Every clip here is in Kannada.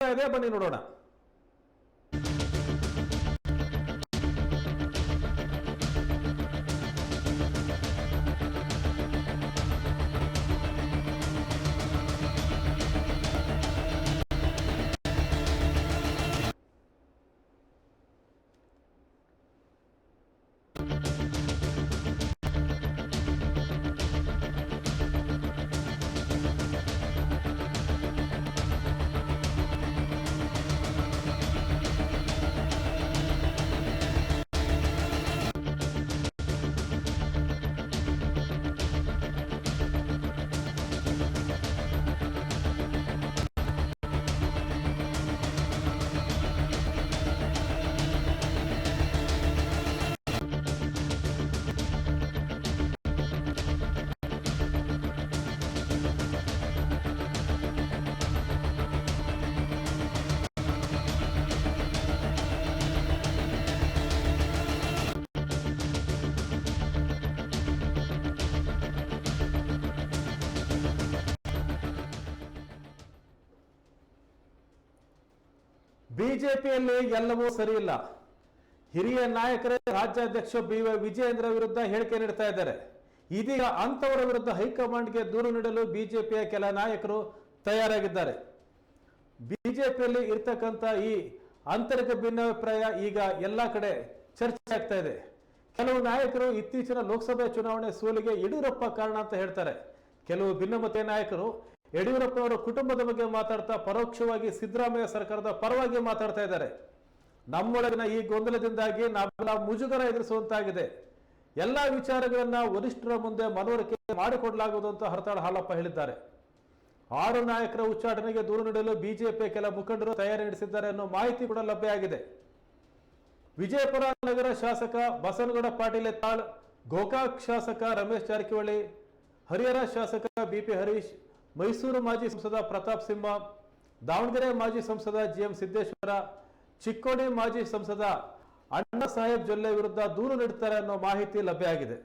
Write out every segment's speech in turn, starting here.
ಏನಾಗ್ತಾ ಇದೆ ಬಿಜೆಪಿಯಲ್ಲಿ ಎಲ್ಲವೂ ಸರಿಯಿಲ್ಲ. ಹಿರಿಯ ನಾಯಕರೇ ರಾಜ್ಯಾಧ್ಯಕ್ಷ ಬಿ ವೈ ವಿಜಯೇಂದ್ರ ವಿರುದ್ಧ ಹೇಳಿಕೆ ನೀಡ್ತಾ ಇದ್ದಾರೆ. ಇದೀಗ ಅಂತವರ ವಿರುದ್ಧ ಹೈಕಮಾಂಡ್ಗೆ ದೂರು ನೀಡಲು ಬಿಜೆಪಿಯ ಕೆಲ ನಾಯಕರು ತಯಾರಾಗಿದ್ದಾರೆ. ಬಿಜೆಪಿಯಲ್ಲಿ ಇರ್ತಕ್ಕಂಥ ಈ ಆಂತರಿಕ ಭಿನ್ನಾಭಿಪ್ರಾಯ ಈಗ ಎಲ್ಲ ಕಡೆ ಚರ್ಚೆ ಆಗ್ತಾ ಇದೆ. ಕೆಲವು ನಾಯಕರು ಇತ್ತೀಚಿನ ಲೋಕಸಭೆ ಚುನಾವಣೆ ಸೋಲಿಗೆ ಯಡಿಯೂರಪ್ಪ ಕಾರಣ ಅಂತ ಹೇಳ್ತಾರೆ. ಕೆಲವು ಭಿನ್ನಮತೀಯ ನಾಯಕರು ಯಡಿಯೂರಪ್ಪನವರ ಕುಟುಂಬದ ಬಗ್ಗೆ ಮಾತಾಡ್ತಾ ಪರೋಕ್ಷವಾಗಿ ಸಿದ್ದರಾಮಯ್ಯ ಸರ್ಕಾರದ ಪರವಾಗಿ ಮಾತಾಡ್ತಾ ಇದ್ದಾರೆ. ನಮ್ಮೊಳಗಿನ ಈ ಗೊಂದಲದಿಂದಾಗಿ ನಾವೆಲ್ಲ ಮುಜುಗರ ಎದುರಿಸುವಂತಾಗಿದೆ. ಎಲ್ಲ ವಿಚಾರಗಳನ್ನ ವರಿಷ್ಠರ ಮುಂದೆ ಮನವರಿಕೆ ಮಾಡಿಕೊಡಲಾಗುವುದು ಅಂತ ಹರತಾಳ ಹಾಲಪ್ಪ ಹೇಳಿದ್ದಾರೆ. ಆರು ನಾಯಕರ ಉಚ್ಚಾಟನೆಗೆ ದೂರು ನೀಡಲು ಬಿಜೆಪಿ ಕೆಲ ಮುಖಂಡರು ತಯಾರಿ ನಡೆಸಿದ್ದಾರೆ ಅನ್ನೋ ಮಾಹಿತಿ ಕೂಡ ಲಭ್ಯ ಆಗಿದೆ. ವಿಜಯಪುರ ನಗರ ಶಾಸಕ ಬಸನಗೌಡ ಪಾಟೀಲ್ ತಾಳ್ ಗೋಕಾಕ್ ಶಾಸಕ ರಮೇಶ್ ಜಾರಕಿಹೊಳಿ, ಹರಿಹರ ಶಾಸಕ ಬಿಪಿ ಹರೀಶ್ ಮೈಸೂರು ಮಾಜಿ ಸಂಸದ ಪ್ರತಾಪ್ ಸಿಂಹ, ದಾವಣಗೆರೆ ಮಾಜಿ ಸಂಸದ ಜಿಎಂ ಸಿದ್ದೇಶ್ವರ, ಚಿಕ್ಕೋಡಿ ಮಾಜಿ ಸಂಸದ ಅಣ್ಣ ಸಾಹೇಬ್ ಜೊಲ್ಲೆ ವಿರುದ್ಧ ದೂರು ನೀಡುತ್ತಾರೆ ಅನ್ನೋ ಮಾಹಿತಿ ಲಭ್ಯ ಆಗಿದೆ.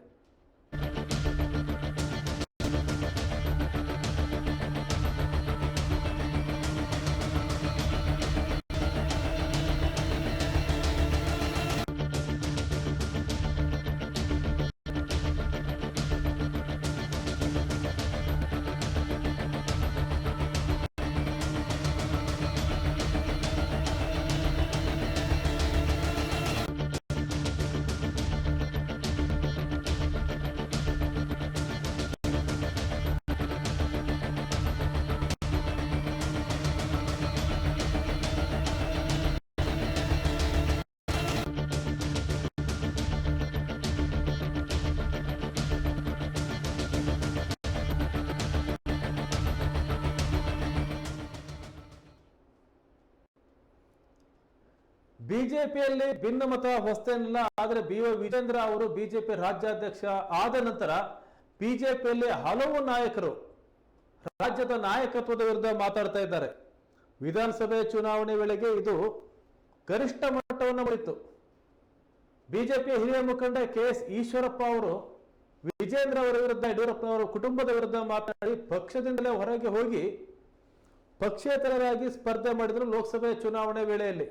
ಬಿಜೆಪಿಯಲ್ಲಿ ಭಿನ್ನಮತ ಹೊಸ್ತೇನಿಲ್ಲ ಆದರೆ ಬಿ ವಿಜೇಂದ್ರ ಅವರು ಬಿಜೆಪಿ ರಾಜ್ಯಾಧ್ಯಕ್ಷ ಆದ ನಂತರ ಬಿಜೆಪಿಯಲ್ಲಿ ಹಲವು ನಾಯಕರು ರಾಜ್ಯದ ನಾಯಕತ್ವದ ವಿರುದ್ಧ ಮಾತಾಡ್ತಾ ಇದ್ದಾರೆ. ವಿಧಾನಸಭೆ ಚುನಾವಣೆ ವೇಳೆಗೆ ಇದು ಗರಿಷ್ಠ ಮಟ್ಟವನ್ನು ಮುರಿತು. ಬಿಜೆಪಿ ಹಿರಿಯ ಮುಖಂಡ ಕೆ ಎಸ್ ಈಶ್ವರಪ್ಪ ಅವರು ವಿಜೇಂದ್ರ ಅವರ ವಿರುದ್ಧ ಯಡಿಯೂರಪ್ಪನವರ ಕುಟುಂಬದ ವಿರುದ್ಧ ಮಾತನಾಡಿ ಪಕ್ಷದಿಂದಲೇ ಹೊರಗೆ ಹೋಗಿ ಪಕ್ಷೇತರರಾಗಿ ಸ್ಪರ್ಧೆ ಮಾಡಿದರು ಲೋಕಸಭೆ ಚುನಾವಣೆ ವೇಳೆಯಲ್ಲಿ.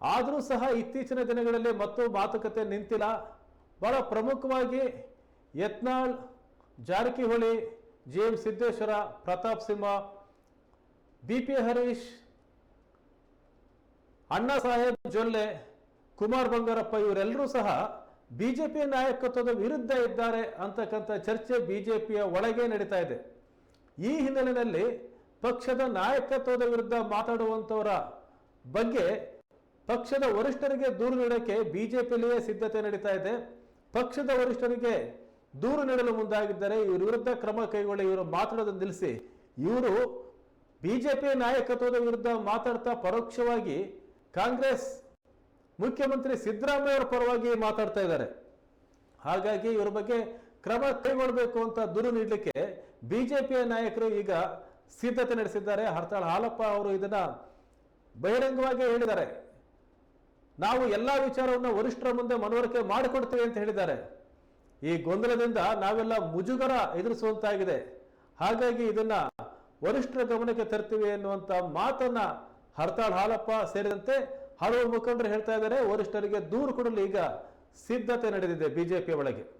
ಆದರೂ ಸಹ ಇತ್ತೀಚಿನ ದಿನಗಳಲ್ಲಿ ಮತ್ತು ಮಾತುಕತೆ ನಿಂತಿಲ್ಲ. ಬಹಳ ಪ್ರಮುಖವಾಗಿ Yatnal, Jarkiholi, G M Siddeshwara, Pratap Simha, B P Harish, Anna Saheb Jolle, Kumar Bangarappa ಇವರೆಲ್ಲರೂ ಸಹ ಬಿಜೆಪಿ ನಾಯಕತ್ವದ ವಿರುದ್ಧ ಇದ್ದಾರೆ ಅಂತಕ್ಕಂಥ ಚರ್ಚೆ ಬಿಜೆಪಿಯ ಒಳಗೆ ನಡೀತಾ ಇದೆ. ಈ ಹಿನ್ನೆಲೆಯಲ್ಲಿ ಪಕ್ಷದ ನಾಯಕತ್ವದ ವಿರುದ್ಧ ಮಾತಾಡುವಂಥವರ ಬಗ್ಗೆ ಪಕ್ಷದ ವರಿಷ್ಠರಿಗೆ ದೂರು ನೀಡಕ್ಕೆ ಬಿಜೆಪಿಯಲ್ಲಿಯೇ ಸಿದ್ಧತೆ ನಡೀತಾ ಇದೆ. ಪಕ್ಷದ ವರಿಷ್ಠರಿಗೆ ದೂರು ನೀಡಲು ಮುಂದಾಗಿದ್ದಾರೆ ಇವರ ವಿರುದ್ಧ ಕ್ರಮ ಕೈಗೊಳ್ಳಿ, ಇವರು ಮಾತಾಡೋದನ್ನು ನಿಲ್ಲಿಸಿ. ಇವರು ಬಿಜೆಪಿ ನಾಯಕತ್ವದ ವಿರುದ್ಧ ಮಾತಾಡ್ತಾ ಪರೋಕ್ಷವಾಗಿ ಕಾಂಗ್ರೆಸ್ ಮುಖ್ಯಮಂತ್ರಿ ಸಿದ್ದರಾಮಯ್ಯ ಅವರ ಪರವಾಗಿ ಮಾತಾಡ್ತಾ ಇದ್ದಾರೆ. ಹಾಗಾಗಿ ಇವರ ಬಗ್ಗೆ ಕ್ರಮ ಕೈಗೊಳ್ಳಬೇಕು ಅಂತ ದೂರು ನೀಡಲಿಕ್ಕೆ ಬಿಜೆಪಿಯ ನಾಯಕರು ಈಗ ಸಿದ್ಧತೆ ನಡೆಸಿದ್ದಾರೆ. ಹರ್ತಾಳ್ ಹಾಲಪ್ಪ ಅವರು ಇದನ್ನ ಬಹಿರಂಗವಾಗಿ ಹೇಳಿದ್ದಾರೆ. ನಾವು ಎಲ್ಲ ವಿಚಾರವನ್ನು ವರಿಷ್ಠರ ಮುಂದೆ ಮನವರಿಕೆ ಮಾಡಿಕೊಡ್ತೇವೆ ಅಂತ ಹೇಳಿದ್ದಾರೆ. ಈ ಗೊಂದಲದಿಂದ ನಾವೆಲ್ಲ ಮುಜುಗರ ಎದುರಿಸುವಂತಾಗಿದೆ. ಹಾಗಾಗಿ ಇದನ್ನ ವರಿಷ್ಠರ ಗಮನಕ್ಕೆ ತರ್ತೀವಿ ಎನ್ನುವಂತ ಮಾತನ್ನ ಹರ್ತಾಳ್ ಹಾಲಪ್ಪ ಸೇರಿದಂತೆ ಹಲವು ಮುಖಂಡರು ಹೇಳ್ತಾ ಇದ್ದಾರೆ. ವರಿಷ್ಠರಿಗೆ ದೂರು ಕೊಡಲು ಈಗ ಸಿದ್ಧತೆ ನಡೆದಿದೆ ಬಿಜೆಪಿ ಒಳಗೆ.